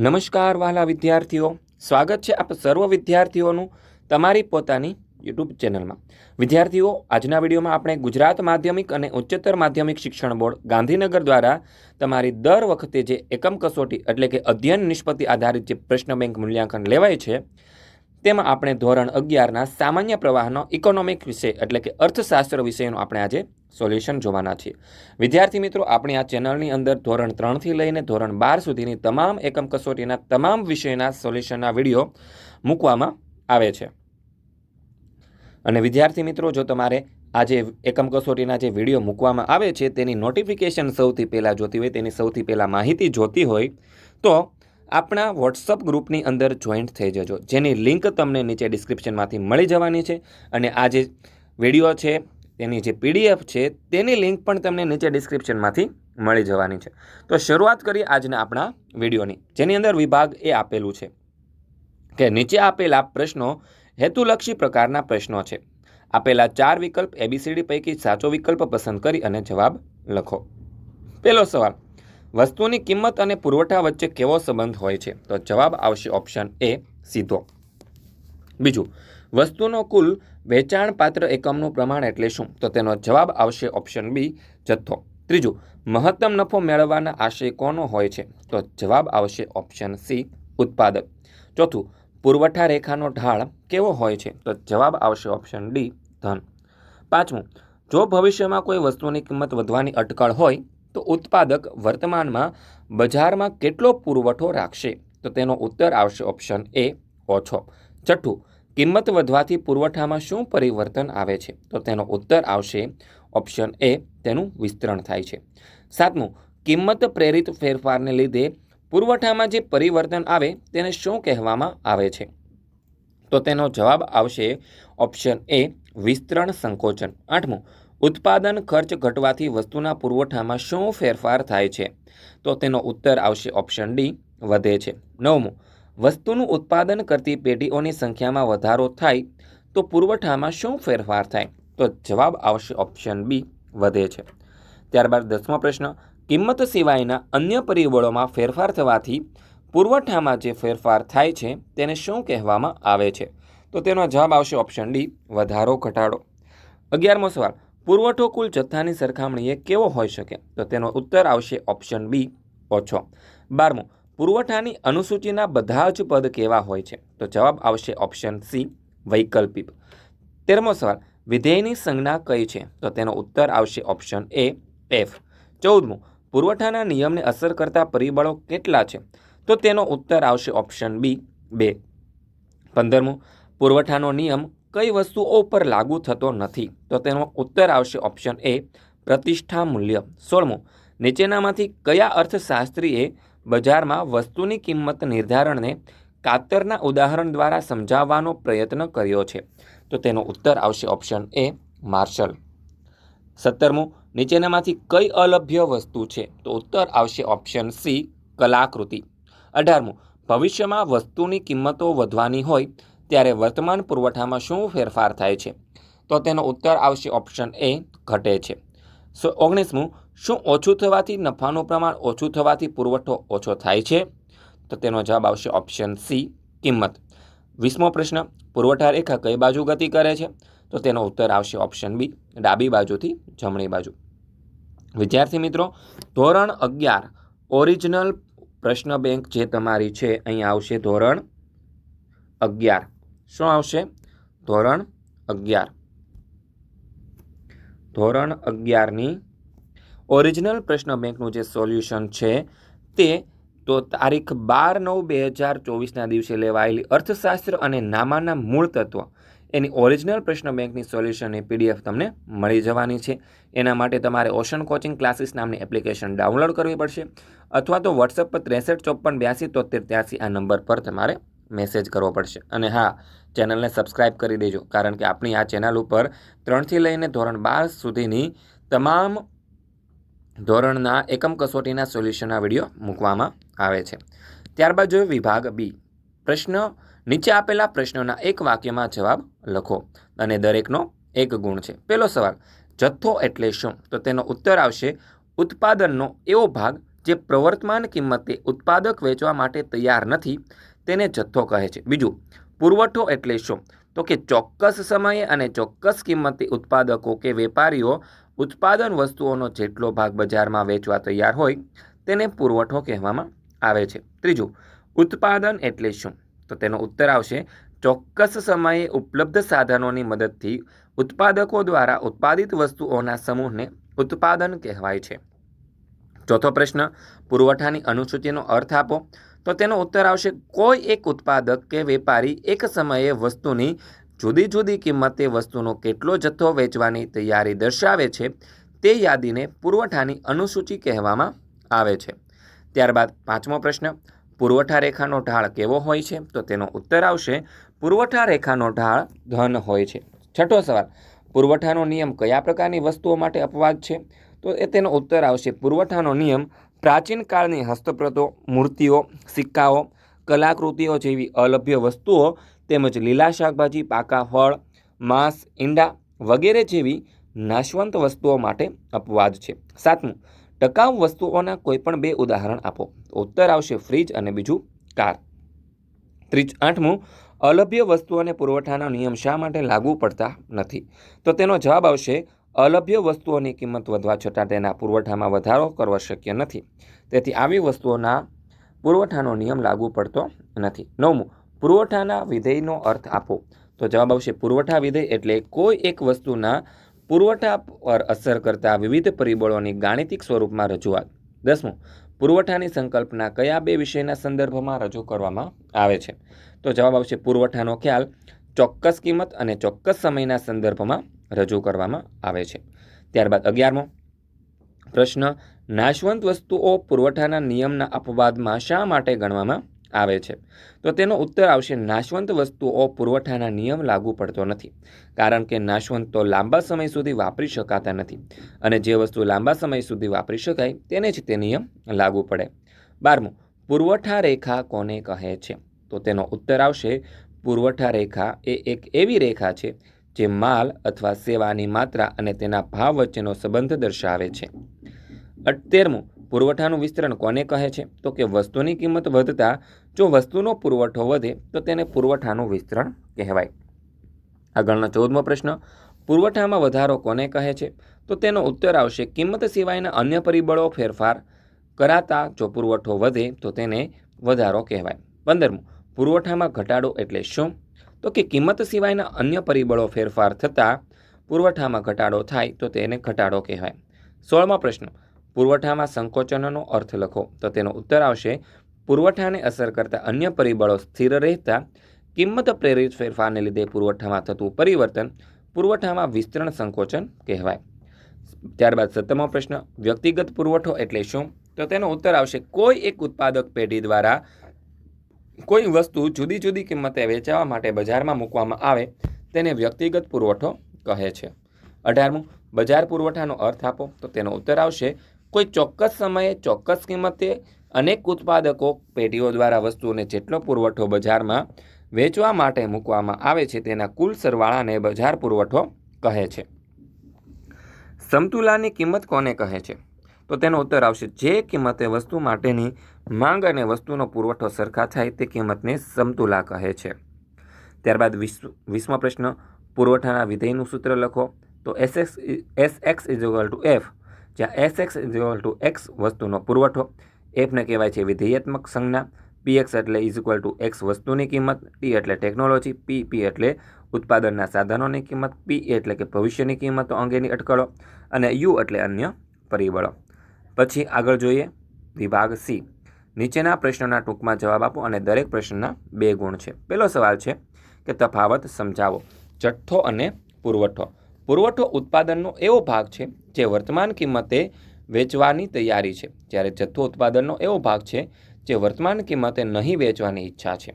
નમસ્કાર વહાલા વિદ્યાર્થીઓ. સ્વાગત છે આપ સર્વ વિદ્યાર્થીઓનું તમારી પોતાની યુટ્યુબ ચેનલમાં. વિદ્યાર્થીઓ, આજના વિડીયોમાં આપણે ગુજરાત માધ્યમિક અને ઉચ્ચતર માધ્યમિક શિક્ષણ બોર્ડ ગાંધીનગર દ્વારા તમારી દર વખતે જે એકમ કસોટી એટલે કે અધ્યયન નિષ્પત્તિ આધારિત જે પ્રશ્ન બેંક મૂલ્યાંકન લેવાય છે તેમાં આપણે ધોરણ અગિયારના સામાન્ય પ્રવાહનો ઇકોનોમિક વિષય એટલે કે અર્થશાસ્ત્ર વિષયનું આપણે આજે સોલ્યુશન જોવાના છીએ. વિદ્યાર્થી મિત્રો, આપણે આ ચેનલની અંદર ધોરણ ત્રણથી લઈને ધોરણ બાર સુધીની તમામ એકમ કસોટીના તમામ વિષયના સોલ્યુશનના વીડિયો મૂકવામાં આવે છે. અને વિદ્યાર્થી મિત્રો, જો તમારે આ જે એકમ કસોટીના જે વીડિયો મૂકવામાં આવે છે, તેની નોટિફિકેશન સૌથી પહેલાં જોતી હોય, તેની સૌથી પહેલાં માહિતી જોતી હોય, તો આપણા વોટ્સઅપ ગ્રુપની અંદર જોઈન્ટ થઈ જજો. જેની લિંક તમને નીચે ડિસ્ક્રિપ્શનમાંથી મળી જવાની છે અને આ જે વીડિયો છે તેની જે પીડીએફ છે, તેની લિંક પણ તમને નીચે ડિસ્ક્રિપ્શનમાંથી મળી જવાની છે. તો શરૂઆત કરીએ આજના આપણા વિડીયોની જેની અંદર વિભાગ એ આપેલું છે કે નીચે આપેલા પ્રશ્નો હેતુલક્ષી પ્રકારના પ્રશ્નો છે. આપેલા ચાર વિકલ્પ એબીસીડી પૈકી સાચો વિકલ્પ પસંદ કરી અને જવાબ લખો. પહેલો સવાલ વસ્તુની કિંમત અને પુરવઠા વચ્ચે કેવો સંબંધ હોય છે? તો જવાબ આવશે ઓપ્શન એ સીધો. બીજું, વસ્તુનો કુલ વેચાણ પાત્ર એકમનું પ્રમાણ એટલે શું? તો તેનો જવાબ આવશે ઓપ્શન બી જથ્થો. ત્રીજું, મહત્તમ નફો મેળવવાના આશય કોનો હોય છે? તો જવાબ આવશે ઓપ્શન સી ઉત્પાદક. ચોથું, પુરવઠા રેખાનો ઢાળ કેવો હોય છે? તો જવાબ આવશે ઓપ્શન ડી ધન. પાંચમું, જો ભવિષ્યમાં કોઈ વસ્તુની કિંમત વધવાની અટકળ હોય તો ઉત્પાદક વર્તમાનમાં બજારમાં કેટલો પુરવઠો રાખશે? તો તેનો ઉત્તર આવશે ઓપ્શન એ ઓછો. છઠ્ઠું, કિંમત વધવાથી પુરવઠામાં શું પરિવર્તન આવે છે? તો તેનો ઉત્તર આવશે ઓપ્શન એ તેનું વિસ્તરણ થાય છે. સાતમું, કિંમત પ્રેરિત ફેરફારને લીધે પુરવઠામાં જે પરિવર્તન આવે તેને શું કહેવામાં આવે છે? તો તેનો જવાબ આવશે ઓપ્શન એ વિસ્તરણ સંકોચન. આઠમું ઉત્પાદન ખર્ચ ઘટવાથી વસ્તુના પુરવઠામાં શું ફેરફાર થાય છે? તો તેનો ઉત્તર આવશે ઓપ્શન ડી વધે છે. નવમું, વસ્તુનું ઉત્પાદન કરતી પેઢીઓની સંખ્યામાં વધારો થાય તો પુરવઠામાં શું ફેરફાર થાય? તો જવાબ આવશે ઓપ્શન બી વધે છે. ત્યારબાદ દસમો પ્રશ્ન, કિંમત સિવાયના અન્ય પરિબળોમાં ફેરફાર થવાથી પુરવઠામાં જે ફેરફાર થાય છે તેને શું કહેવામાં આવે છે? તો તેનો જવાબ આવશે ઓપ્શન ડી વધારો ઘટાડો. અગિયારમો સવાલ પુરવઠો કુલ જથ્થાની સરખામણીએ કેવો હોઈ શકે? તો તેનો ઉત્તર આવશે ઓપ્શન બી, ઓછો. બારમું, પુરવઠાની અનુસૂચિના બધા જ પદ કેવા હોય છે? તો જવાબ આવશે ઓપ્શન સી, વૈકલ્પિક. તેરમો સવાલ, વિધેયની સંજ્ઞા કઈ છે? તો તેનો ઉત્તર આવશે ઓપ્શન એ, એફ. ચૌદમું, પુરવઠાના નિયમને અસર કરતા પરિબળો કેટલા છે? તો તેનો ઉત્તર આવશે ઓપ્શન બી, બે. પંદરમું, પુરવઠાનો નિયમ કઈ વસ્તુઓ પર લાગુ થતો નથી, તો તેનો ઉત્તર આવશે ઓપ્શન એ પ્રતિષ્ઠા મૂલ્ય. સોળમું, નીચેનામાંથી કયા અર્થશાસ્ત્રીએ બજારમાં વસ્તુની કિંમત નિર્ધારણને કાતરના ઉદાહરણ દ્વારા સમજાવવાનો પ્રયત્ન કર્યો છે? તો તેનો ઉત્તર આવશે ઓપ્શન એ માર્શલ સત્તરમું, નીચેનામાંથી કઈ અલભ્ય વસ્તુ છે? તો ઉત્તર આવશે ઓપ્શન સી કલાકૃતિ. અઢારમું, ભવિષ્યમાં વસ્તુની કિંમતો વધવાની હોય ત્યારે વર્તમાન પુરવઠામાં શું ફેરફાર થાય છે? તો તેનો ઉત્તર આવશે ઓપ્શન એ ઘટે છે. સો ઓગણીસમું, શું ઓછું થવાથી નફાનું પ્રમાણ ઓછું થવાથી પુરવઠો ઓછો થાય છે? તો તેનો જવાબ આવશે ઓપ્શન સી કિંમત. વીસમો પ્રશ્ન, પુરવઠા રેખા કઈ બાજુ ગતિ કરે છે? તો તેનો ઉત્તર આવશે ઓપ્શન બી ડાબી બાજુથી જમણી બાજુ. વિદ્યાર્થી મિત્રો, ધોરણ અગિયાર ઓરિજિનલ પ્રશ્ન બેંક જે તમારી છે અહીં આવશે ધોરણ અગિયાર. શું આવશે? ધોરણ અગિયાર. ધોરણ અગિયારની ઓરિજિનલ પ્રશ્ન બેંકનું જે સોલ્યુશન છે તે તો તારીખ બાર નવ બે હજાર ચોવીસના દિવસે લેવાયેલી અર્થશાસ્ત્ર અને નામાના મૂળ તત્વ. એની ઓરિજિનલ પ્રશ્ન બેંકની સોલ્યુશનની પીડીએફ તમને મળી જવાની છે. એના માટે તમારે ઓશન કોચિંગ ક્લાસીસ નામની એપ્લિકેશન ડાઉનલોડ કરવી પડશે. અથવા તો વોટ્સઅપ પર ત્રેસઠ ચોપન બ્યાસી તોતેર ત્યાસી આ નંબર પર તમારે મેસેજ કરવો પડશે. અને હા ચેનલને સબસ્ક્રાઇબ કરી દેજો, કારણ કે આપણી આ ચેનલ ઉપર ત્રણથી લઈને ધોરણ બાર સુધીની તમામ ધોરણના એકમ કસોટીના સોલ્યુશનના વીડિયો મૂકવામાં આવે છે. ત્યારબાદ જોઈએ વિભાગ બી પ્રશ્ન, નીચે આપેલા પ્રશ્નોના એક વાક્યમાં જવાબ લખો. અને દરેકનો એક ગુણ છે. પહેલો સવાલ, જથ્થો એટલે શું? તો તેનો ઉત્તર આવશે, ઉત્પાદનનો એવો ભાગ જે પ્રવર્તમાન કિંમતે ઉત્પાદક વેચવા માટે તૈયાર નથી તેને જથ્થો કહે છે. બીજું, પુરવઠો એટલે શું? તો કે ચોક્કસ સમયે અને ચોક્કસ કિંમતે ઉત્પાદકો કે વેપારીઓ ઉત્પાદન વસ્તુઓનો જેટલો ભાગ બજારમાં વેચવા તૈયાર હોય, તેને પુરવઠો કહેવામાં આવે છે. ત્રીજું, ઉત્પાદન એટલે શું? તો તેનો ઉત્તર આવશે, ચોક્કસ સમયે ઉપલબ્ધ સાધનોની મદદથી ઉત્પાદકો દ્વારા ઉત્પાદિત વસ્તુઓના સમૂહને ઉત્પાદન કહેવાય છે. ચોથો પ્રશ્ન, પુરવઠાની અનુસૂચિનો અર્થ આપો. તો તેનો ઉત્તર આવશે, કોઈ એક ઉત્પાદક કે વેપારી એક સમયે વસ્તુની જુદી જુદી કિંમતે વસ્તુનો કેટલો જથ્થો વેચવાની તૈયારી દર્શાવે છે, તે યાદીને પુરવઠાની અનુસૂચિ કહેવામાં આવે છે. ત્યારબાદ પાંચમો પ્રશ્ન, પુરવઠા રેખાનો ઢાળ કેવો હોય છે? તો તેનો ઉત્તર આવશે, પુરવઠા રેખાનો ઢાળ ધન હોય છે. છઠ્ઠો સવાલ, પુરવઠાનો નિયમ કયા પ્રકારની વસ્તુઓ માટે અપવાદ છે? તો એ તેનો ઉત્તર આવશે. પુરવઠાનો નિયમ, પ્રાચીન કાળની હસ્તપ્રતો, મૂર્તિઓ, સિક્કાઓ, કલાકૃતિઓ જેવી અલભ્ય વસ્તુઓ તેમજ લીલા શાકભાજી, પાકા ફળ, માંસ, ઈંડા વગેરે જેવી નાશવંત વસ્તુઓ માટે અપવાદ છે. સાતમું, ટકાઉ વસ્તુઓના કોઈપણ બે ઉદાહરણ આપો. ઉત્તર આવશે ફ્રીજ અને બીજું કાર. ત્રીજ, આઠમું, અલભ્ય વસ્તુઓને પુરવઠાનો નિયમ શા માટે લાગુ પડતા નથી? તો તેનો જવાબ આવશે અલભ્ય વસ્તુઓની કિંમત વધવા છતાં તેના પુરવઠામાં વધારો કરવો શક્ય નથી. તેથી આવી વસ્તુઓના પુરવઠાનો નિયમ લાગુ પડતો નથી. નવમું, પુરવઠાના વિધેયનો અર્થ આપો. તો જવાબ આવશે, પુરવઠા વિધેય એટલે કોઈ એક વસ્તુના પુરવઠા પર અસર કરતા વિવિધ પરિબળોની ગાણિતિક સ્વરૂપમાં રજૂઆત. દસમું, પુરવઠાની સંકલ્પના કયા બે વિષયના સંદર્ભમાં રજૂ કરવામાં આવે છે? તો જવાબ આવશે, પુરવઠાનો ખ્યાલ ચોક્કસ કિંમત અને ચોક્કસ સમયના સંદર્ભમાં રજૂ કરવામાં આવે છે. ત્યારબાદ અગિયારમો પ્રશ્ન, નાશવંત વસ્તુઓ પુરવઠાના નિયમના અપવાદમાં શા માટે ગણવામાં આવે છે? તો તેનો ઉત્તર આવશે, નાશવંત વસ્તુઓ પુરવઠાના નિયમ લાગુ પડતો નથી. કારણ કે નાશવંત તો લાંબા સમય સુધી વાપરી શકાતા નથી અને જે વસ્તુ લાંબા સમય સુધી વાપરી શકાય તેને જ તે નિયમ લાગુ પડે. બારમું, પુરવઠા રેખા કોને કહે છે? તો તેનો ઉત્તર આવશે પુરવઠા રેખા એ એક એવી રેખા છે જે માલ અથવા સેવાની માત્રા અને તેના ભાવ વચ્ચેનો સંબંધ દર્શાવે છે. અઠતેરમું, પુરવઠાનું વિસ્તરણ કોને કહે છે? તો કે વસ્તુની કિંમત વધતા જો વસ્તુનો પુરવઠો વધે, તો તેને પુરવઠાનું વિસ્તરણ કહેવાય. આગળનો ચૌદમો પ્રશ્ન, પુરવઠામાં વધારો કોને કહે છે? તો તેનો ઉત્તર આવશે કિંમત સિવાયના અન્ય પરિબળો ફેરફાર કરાતા જો પુરવઠો વધે, તો તેને વધારો કહેવાય. પંદરમું પુરવઠામાં ઘટાડો એટલે શું? તો કે કિંમત સિવાયના અન્ય પરિબળો ફેરફાર થતાં પુરવઠામાં ઘટાડો થાય તો તેને ઘટાડો કહેવાય. સોળમો પ્રશ્ન. પુરવઠામાં સંકોચનનો અર્થ લખો. તો તેનો ઉત્તર આવશે, પુરવઠાને અસર કરતા અન્ય પરિબળો સ્થિર રહેતા કિંમત પ્રેરિત ફેરફારને લીધે પુરવઠામાં થતું પરિવર્તન પુરવઠામાં વિસ્તરણ સંકોચન કહેવાય. ત્યારબાદ સત્તમો પ્રશ્ન. વ્યક્તિગત પુરવઠો એટલે શું? તો તેનો ઉત્તર આવશે, કોઈ એક ઉત્પાદક પેઢી દ્વારા કોઈ વસ્તુ જુદી જુદી કિંમતે વેચાવા માટે બજારમાં મૂકવામાં આવે, તેને વ્યક્તિગત પુરવઠો કહે છે. અઢારમું, બજાર પુરવઠાનો અર્થ આપો, તો તેનો ઉત્તર આવશે, કોઈ ચોક્કસ સમયે ચોક્કસ કિંમતે અનેક ઉત્પાદકો પેઢીઓ દ્વારા વસ્તુઓને જેટલો પુરવઠો બજારમાં વેચવા માટે મૂકવામાં આવે છે, તેના કુલ સરવાળાને બજાર પુરવઠો કહે છે. સમતુલાની કિંમત કોને કહે છે? તો તેનો ઉત્તર આવશે, જે કિંમતે વસ્તુ માટેની માંગ અને વસ્તુનો પુરવઠો સરખા થાય તે કિંમતને સમતુલા કહે છે. ત્યારબાદ વિશ્વ વીસમો પ્રશ્ન, પુરવઠાના વિધેયનું સૂત્ર લખો. તો S X S X is equal to F. જ્યાં S X is equal to X વસ્તુનો પુરવઠો. એફને કહેવાય છે વિધેયાત્મક સંજ્ઞા. પી એક્સ એટલે ઇઝ ઇક્વલ ટુ એક્સ વસ્તુની કિંમત. ટી એટલે ટેકનોલોજી. પી પી એટલે ઉત્પાદનના સાધનોની કિંમત. પી એટલે કે ભવિષ્યની કિંમતો અંગેની અટકળો. અને યુ એટલે અન્ય પરિબળો. પછી આગળ જોઈએ વિભાગ સી. નીચેના પ્રશ્નોના ટૂંકમાં જવાબ આપો અને દરેક પ્રશ્નના બે ગુણ છે. પહેલો સવાલ છે કે તફાવત સમજાવો. જથ્થો અને પુરવઠો. પુરવઠો ઉત્પાદનનો એવો ભાગ છે જે વર્તમાન કિંમતે વેચવાની તૈયારી છે. જ્યારે જથ્થો ઉત્પાદનનો એવો ભાગ છે જે વર્તમાન કિંમતે નહીં વેચવાની ઈચ્છા છે.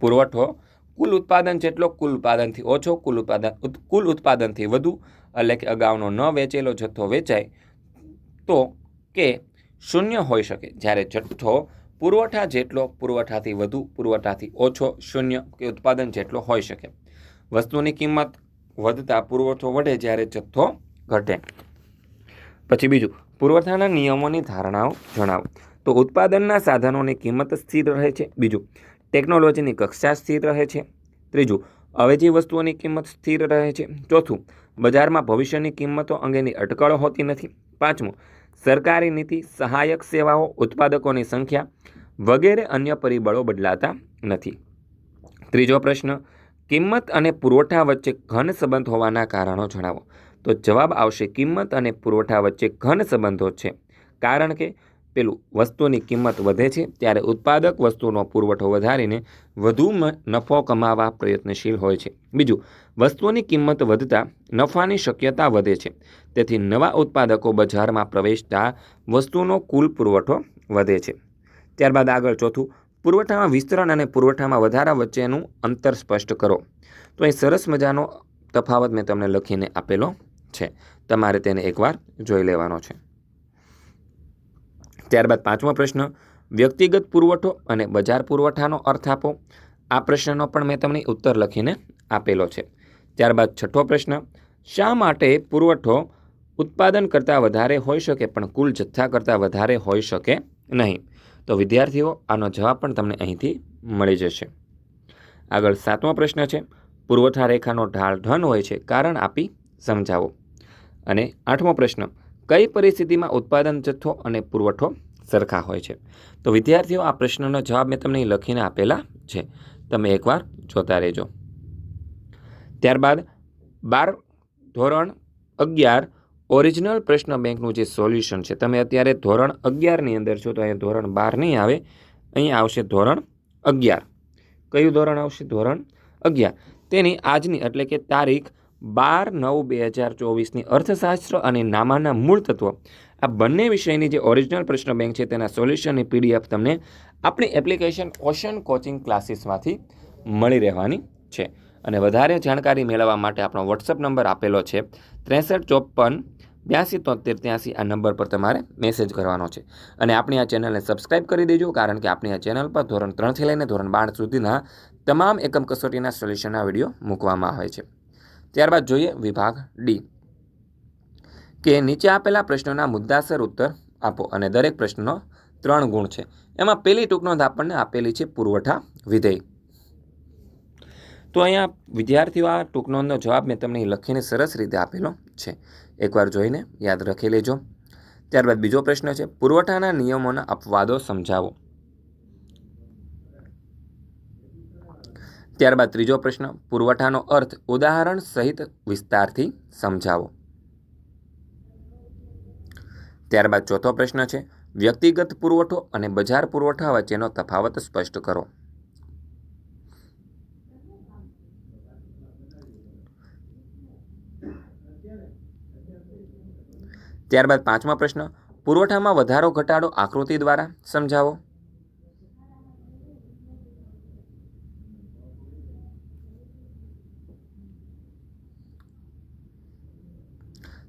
પુરવઠો કુલ ઉત્પાદન જેટલો કુલ ઉત્પાદનથી ઓછો, કુલ ઉત્પાદન કુલ ઉત્પાદનથી વધુ, એટલે કે અગાઉનો ન વેચેલો જથ્થો વેચાય, તો કે શૂન્ય હોઈ શકે. જ્યારે જથ્થો પુરવઠા જેટલો પુરવઠાથી વધુ, પુરવઠાથી ઓછો, શૂન્ય કે ઉત્પાદન જેટલો હોઈ શકે. વસ્તુની કિંમત વધતા પુરવઠો વધે જ્યારે જથ્થો ઘટે. પછી બીજું, પુરવઠાના નિયમોની ધારણાઓ જણાવો. તો ઉત્પાદનના સાધનોની કિંમત સ્થિર રહે છે. બીજું, ટેકનોલોજીની કક્ષા સ્થિર રહે છે. ત્રીજું, અવેજી વસ્તુઓની કિંમત સ્થિર રહે છે. ચોથું, બજારમાં ભવિષ્યની કિંમતો અંગેની અટકળો હોતી નથી. પાંચમું સરકારી નીતિ, સહાયક સેવાઓ, ઉત્પાદકોની સંખ્યા વગેરે અન્ય પરિબળો બદલાતા નથી. ત્રીજો પ્રશ્ન, કિંમત અને પુરવઠા વચ્ચે ઘન સંબંધ હોવાના કારણો જણાવો. તો જવાબ આવશે, કિંમત અને પુરવઠા વચ્ચે ઘન સંબંધો છે. કારણ કે પેલું વસ્તુની કિંમત વધે છે, ત્યારે ઉત્પાદક વસ્તુનો પુરવઠો વધારીને વધુ નફો કમાવા પ્રયત્નશીલ હોય છે. બીજું, વસ્તુની કિંમત વધતા નફાની શક્યતા વધે છે. તેથી નવા ઉત્પાદકો બજારમાં પ્રવેશતા વસ્તુનો કુલ પુરવઠો વધે છે. ત્યારબાદ આગળ ચોથું, પુરવઠામાં વિસ્તરણ અને પુરવઠામાં વધારા વચ્ચેનું અંતર સ્પષ્ટ કરો. તો અહીં સરસ મજાનો તફાવત મેં તમને લખીને આપેલો છે. તમારે તેને એકવાર જોઈ લેવાનો છે. ત્યારબાદ પાંચમો પ્રશ્ન, વ્યક્તિગત પુરવઠો અને બજાર પુરવઠાનો અર્થ આપો. આ પ્રશ્નનો પણ મેં તમને ઉત્તર લખીને આપેલો છે. ત્યારબાદ છઠ્ઠો પ્રશ્ન, શા માટે પુરવઠો ઉત્પાદન કરતાં વધારે હોઈ શકે પણ કુલ જથ્થા કરતાં વધારે હોઈ શકે નહીં? તો વિદ્યાર્થીઓ, આનો જવાબ પણ તમને અહીંથી મળી જશે. આગળ સાતમો પ્રશ્ન છે, પુરવઠા રેખાનો ઢાળ ધન હોય છે, કારણ આપી સમજાવો. અને આઠમો પ્રશ્ન કઈ પરિસ્થિતિમાં ઉત્પાદન જથ્થો અને પુરવઠો સરખા હોય છે? તો વિદ્યાર્થીઓ, આ પ્રશ્નનો જવાબ મેં તમને અહીં લખીને આપેલા છે. તમે એકવાર જોતા રહેજો. ત્યારબાદ, બાર, ધોરણ અગિયાર, ઓરિજિનલ પ્રશ્ન બેંકનું જે સોલ્યુશન છે. તમે અત્યારે ધોરણ અગિયારની અંદર છો, તો અહીંયા ધોરણ બાર નહીં આવે. અહીંયા આવશે ધોરણ અગિયાર. કયું ધોરણ આવશે? ધોરણ અગિયાર. તેની આજની, એટલે કે તારીખ બાર નવ બે હજાર ચોવીસની અર્થશાસ્ત્ર અને નામાના મૂળ તત્વો. આ બંને વિષયની જે ઓરિજિનલ પ્રશ્ન બેંક છે તેના સોલ્યુશનની પીડીએફ તમને આપણી એપ્લિકેશન ઓશન કોચિંગ ક્લાસીસમાંથી મળી રહેવાની છે. અને વધારે જાણકારી મેળવવા માટે આપણો વોટ્સઅપ નંબર આપેલો છે ત્રેસઠ ચોપન બ્યાસી તોતેર ત્યાંસી. આ નંબર પર તમારે મેસેજ કરવાનો છે. અને આપણી આ ચેનલને સબસ્ક્રાઇબ કરી દેજો, કારણ કે આપણી આ ચેનલ પર ધોરણ ત્રણથી લઈને ધોરણ બાર સુધીના તમામ એકમ કસોટીના સોલ્યુશનના વીડિયો મૂકવામાં આવે છે. ત્યારબાદ જોઈએ વિભાગ ડી કે નીચે આપેલા પ્રશ્નોના મુદ્દાસર ઉત્તર આપો અને દરેક પ્રશ્નનો ત્રણ ગુણ છે. એમાં પહેલી ટૂંકનોંધ આપણને આપેલી છે પુરવઠા વિધેય. તો અહીંયા વિદ્યાર્થીઓ આ ટૂંકનોંધનો જવાબ મેં તમને લખીને સરસ રીતે આપેલો છે. એકવાર જોઈને યાદ રાખી લેજો. ત્યારબાદ બીજો પ્રશ્ન છે પુરવઠાના નિયમોના અપવાદો સમજાવો. ત્યારબાદ ત્રીજો પ્રશ્ન, પુરવઠાનો અર્થ ઉદાહરણ સહિત વિસ્તારથી સમજાવો. ત્યારબાદ ચોથો પ્રશ્ન છે, વ્યક્તિગત પુરવઠો અને બજાર પુરવઠા વચ્ચેનો તફાવત સ્પષ્ટ કરો. ત્યારબાદ પાંચમો પ્રશ્ન, પુરવઠામાં વધારો ઘટાડો આકૃતિ દ્વારા સમજાવો.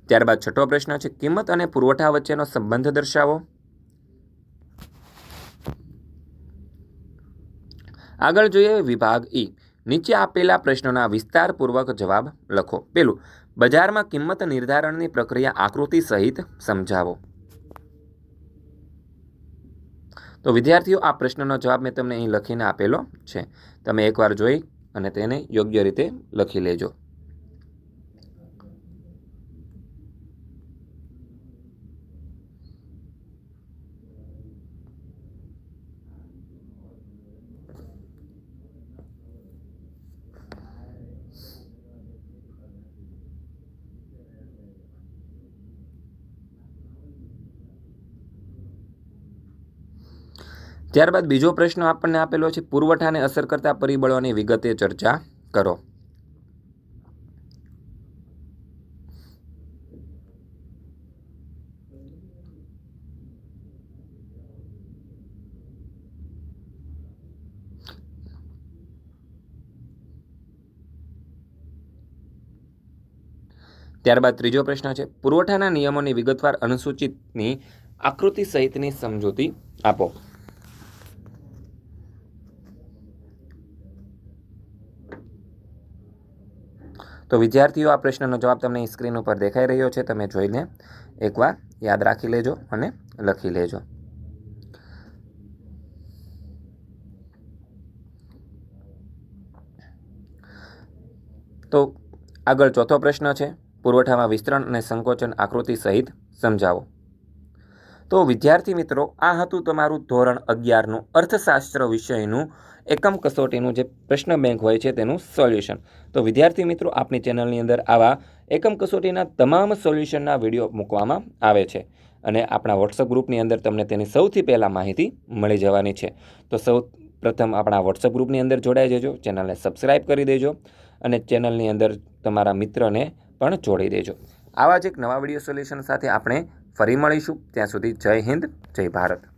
ત્યારબાદ છઠ્ઠો પ્રશ્ન છે, કિંમત અને પુરવઠા વચ્ચેનો સંબંધ દર્શાવો. આગળ જોઈએ વિભાગ ઈ. નીચે આપેલા પ્રશ્નોના વિસ્તારપૂર્વક જવાબ લખો. પેલું, બજારમાં કિંમત નિર્ધારણની પ્રક્રિયા આકૃતિ સહિત સમજાવો. તો વિદ્યાર્થીઓ, આ પ્રશ્નનો જવાબ મેં તમને અહીં લખીને આપેલો છે. તમે એકવાર જોઈ અને તેને યોગ્ય રીતે લખી લેજો. ત્યારબાદ બીજો પ્રશ્ન આપણને આપેલો છે, પુરવઠાને અસર કરતા પરિબળોની વિગતે ચર્ચા કરો. ત્યારબાદ ત્રીજો પ્રશ્ન છે, પુરવઠાના નિયમોની વિગતવાર અનુસૂચિતની આકૃતિ સહિતની સમજૂતી આપો. તો વિદ્યાર્થીઓ આ પ્રશ્નનો જવાબ તમને સ્ક્રીન ઉપર દેખાઈ રહ્યો છે, તમે જોઈને એકવાર યાદ રાખી લેજો અને લખી લેજો. તો આગળ ચોથો પ્રશ્ન છે, પુરવઠામાં વિસ્તરણ અને સંકોચન આકૃતિ સહિત સમજાવો. તો વિદ્યાર્થી મિત્રો, આ હતું તમારું ધોરણ અગિયારનું અર્થશાસ્ત્ર વિષયનું એકમ કસોટીનું જે પ્રશ્ન બેંક હોય છે તેનું સોલ્યુશન તો વિદ્યાર્થી મિત્રો આપણી ચેનલની અંદર આવા એકમ કસોટીના તમામ સોલ્યુશનના વીડિયો મૂકવામાં આવે છે. અને આપણા વોટ્સઅપ ગ્રુપની અંદર તમને તેની સૌથી પહેલાં માહિતી મળી જવાની છે. તો સૌ પ્રથમ આપણા વોટ્સઅપ ગ્રુપની અંદર જોડાઈ જજો ચેનલને સબસ્ક્રાઈબ કરી દેજો અને ચેનલની અંદર તમારા મિત્રને પણ જોડી દેજો. આવા જ એક નવા વીડિયો સોલ્યુશન સાથે આપણે ફરી મળીશું. ત્યાં સુધી જય હિન્દ, જય ભારત.